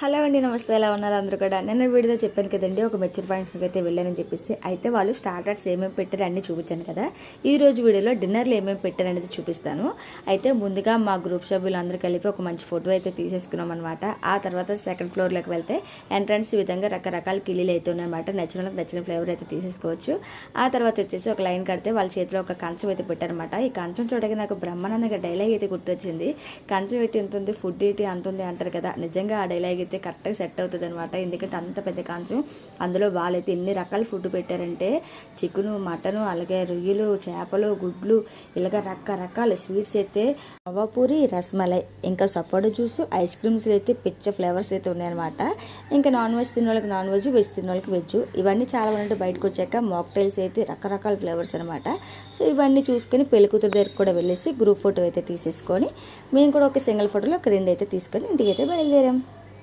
Hello అండి నమస్తే. ఎలా ఉన్నారు అందరూ కూడా? నేను వీడియోలో చెప్పాను కదండి ఒక మెచ్యూర్ ఫంక్షన్కి అయితే వెళ్ళానని చెప్పేసి. అయితే వాళ్ళు స్టార్టర్స్ ఏమేమి పెట్టారు అన్నీ చూపించాను కదా. ఈ రోజు వీడియోలో డిన్నర్లు ఏమేమి పెట్టారు అనేది చూపిస్తాను. అయితే ముందుగా మా గ్రూప్ సభ్యులు అందరూ కలిపి ఒక మంచి ఫోటో అయితే తీసేసుకున్నాం అనమాట ఆ తర్వాత సెకండ్ ఫ్లోర్లోకి వెళ్తే ఎంట్రన్స్ ఈ విధంగా రకరకాల కిళ్ళీలు అయితే ఉన్నాయన్నమాట. నచ్చినకి నచ్చిన ఫ్లేవర్ అయితే తీసేసుకోవచ్చు. ఆ తర్వాత వచ్చేసి ఒక లైన్ కడితే వాళ్ళ చేతిలో ఒక కంచం అయితే పెట్టారనమాట ఈ కంచం చూడగా నాకు బ్రహ్మానందంగా డైలాగ్ అయితే గుర్తొచ్చింది. కంచం పెట్టి ఎంత ఉంది ఫుడ్ ఏంటి అంత ఉంది అంటారు కదా. నిజంగా ఆ డైలాగ్ అయితే కరెక్ట్గా సెట్ అవుతుంది అనమాట ఎందుకంటే అంత పెద్ద కంచం. అందులో వాళ్ళైతే ఎన్ని రకాల ఫుడ్ పెట్టారంటే చికెను మటను అలాగే రొయ్యలు చేపలు గుడ్లు ఇలాగ రకరకాల స్వీట్స్ అయితే రవ్వపూరి రసమలై ఇంకా సపోటా జ్యూస్ ఐస్ క్రీమ్స్ అయితే పిచ్చ ఫ్లేవర్స్ అయితే ఉన్నాయన్నమాట. ఇంకా నాన్ వెజ్ తిన్న వాళ్ళకి నాన్ వెజ్ వెజ్ తిన్న వాళ్ళకి వెజ్. ఇవన్నీ చాలా మంది బయటకు వచ్చాక మాక్టైల్స్ అయితే రకరకాల ఫ్లేవర్స్ అనమాట సో ఇవన్నీ చూసుకొని పెళ్ళికూతురు దగ్గరికి కూడా వెళ్ళేసి గ్రూప్ ఫోటో అయితే తీసేసుకొని మేము కూడా ఒక సింగిల్ ఫోటోలో ఒక రెండు అయితే తీసుకొని ఇంటికి అయితే బయలుదేరాం.